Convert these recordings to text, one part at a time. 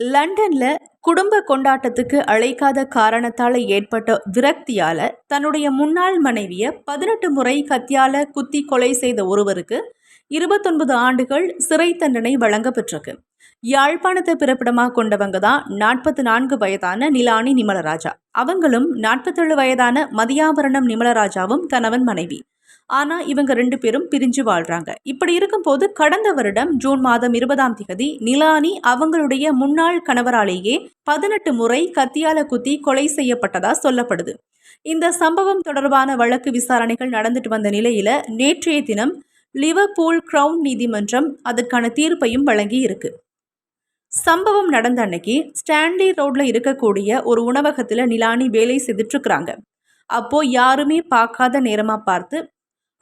லண்டன்ல குடும்ப கொண்டாட்டத்துக்கு அழைக்காத காரணத்தால ஏற்பட்ட விரக்தியால தன்னுடைய முன்னாள் மனைவிய பதினெட்டு முறை கத்தியால குத்தி கொலை செய்த ஒருவருக்கு இருபத்தொன்பது ஆண்டுகள் சிறை தண்டனை வழங்கப்பட்டிருக்கு யாழ்ப்பாணத்தை பிறப்பிடமாக கொண்டவங்க தான் நாற்பத்தி நான்கு வயதான நிலானி நிமலராஜா. அவங்களும் நாற்பத்தேழு வயதான மதியாபரணம் நிமலராஜாவும் கணவன் மனைவி. ஆனால் இவங்க ரெண்டு பேரும் பிரிஞ்சு வாழ்கிறாங்க இப்படி இருக்கும்போது கடந்த வருடம் ஜூன் மாதம் இருபதாம் தேதி நிலானி அவங்களுடைய முன்னாள் கணவராலேயே பதினெட்டு முறை கத்தியால குத்தி கொலை செய்யப்பட்டதா சொல்லப்படுது. இந்த சம்பவம் தொடர்பான வழக்கு விசாரணைகள் நடந்துட்டு வந்த நிலையில நேற்றைய தினம் லிவர்பூல் கிரவுன் நீதிமன்றம் அதற்கான தீர்ப்பையும் வழங்கி இருக்கு. சம்பவம் நடந்த அன்னைக்கு ஸ்டான்லி ரோட்ல இருக்கக்கூடிய ஒரு உணவகத்துல நிலானி வேலை செய்துட்டு இருக்கிறாங்க. அப்போ யாருமே பார்க்காத நேரமா பார்த்து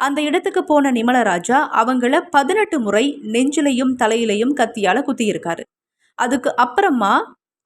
அந்த இடத்துக்கு போன நிமலராஜா அவங்கள பதினெட்டு முறை நெஞ்சிலையும் தலையிலையும் கத்தியால குத்தியிருக்காரு. அதுக்கு அப்புறமா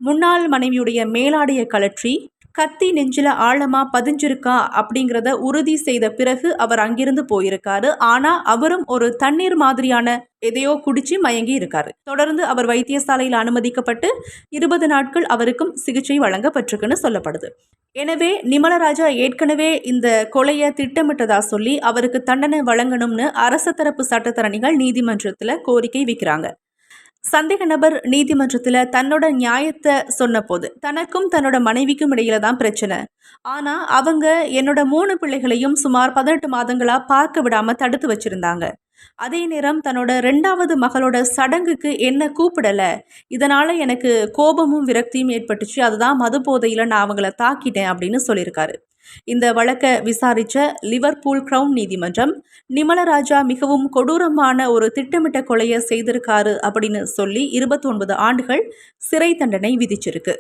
முன்னாள் மனைவியுடைய மேலாடைய கலற்றி கத்தி நெஞ்சில ஆழமா பதிஞ்சிருக்கா அப்படிங்கிறத உறுதி செய்த பிறகு அவர் அங்கிருந்து போயிருக்காரு. ஆனா அவரும் ஒரு தண்ணீர் மாதிரியான எதையோ குடிச்சு மயங்கி இருக்காரு. தொடர்ந்து அவர் வைத்தியசாலையில் அனுமதிக்கப்பட்டு இருபது நாட்கள் அவருக்கும் சிகிச்சை வழங்கப்பட்டிருக்குன்னு சொல்லப்படுது. எனவே நிமலராஜா ஏற்கனவே இந்த கொலையை திட்டமிட்டதா சொல்லி அவருக்கு தண்டனை வழங்கணும்னு அரசு தரப்பு சட்டத்தரணிகள் நீதிமன்றத்தில் கோரிக்கை வைக்கிறாங்க. சந்தேக நபர் நீதிமன்றத்தில் தன்னோட நியாயத்தை சொன்னபோது தனக்கும் தன்னோட மனைவிக்கும் இடையில தான் பிரச்சனை. ஆனால் அவங்க என்னோட மூணு பிள்ளைகளையும் சுமார் பதினெட்டு மாதங்களாக பார்க்க விடாமல் தடுத்து வச்சிருந்தாங்க. அதே நேரம் தன்னோட ரெண்டாவது மகளோட சடங்குக்கு என்ன கூப்பிடலை? இதனால் எனக்கு கோபமும் விரக்தியும் ஏற்பட்டுச்சு. அதுதான் மது போதையில் நான் அவங்கள தாக்கிட்டேன் அப்படின்னு சொல்லியிருக்காரு. இந்த வழக்கை விசாரித்த லிவர்பூல் கிரவுன் நீதிமன்றம் நிமலராஜா மிகவும் கொடூரமான ஒரு திட்டமிட்ட கொலையை செய்திருக்காரு அப்படின்னு சொல்லி இருபத்தொன்பது ஆண்டுகள் சிறை தண்டனை விதிச்சிருக்கு.